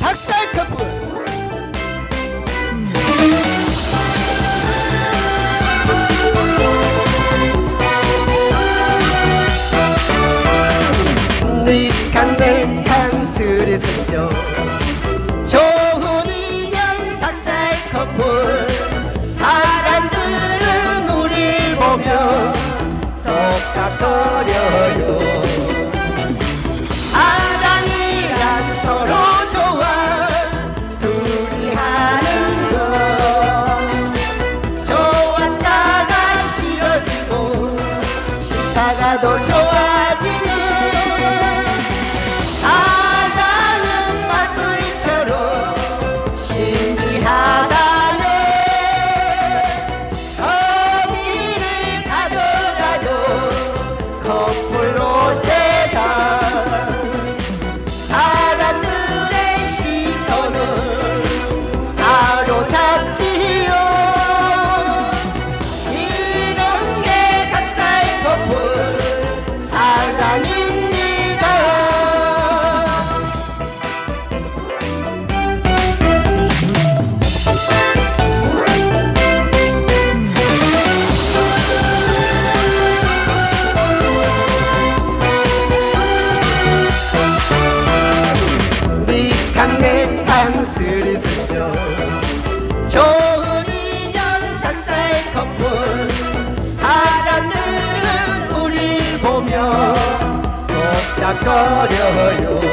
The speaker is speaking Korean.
닭살 커플 니캉댕캉 스리슬려 좋은 인연 닭살 커플 사람들은 우릴 보며 속닥거려요. 사가 더 좋아 Có 红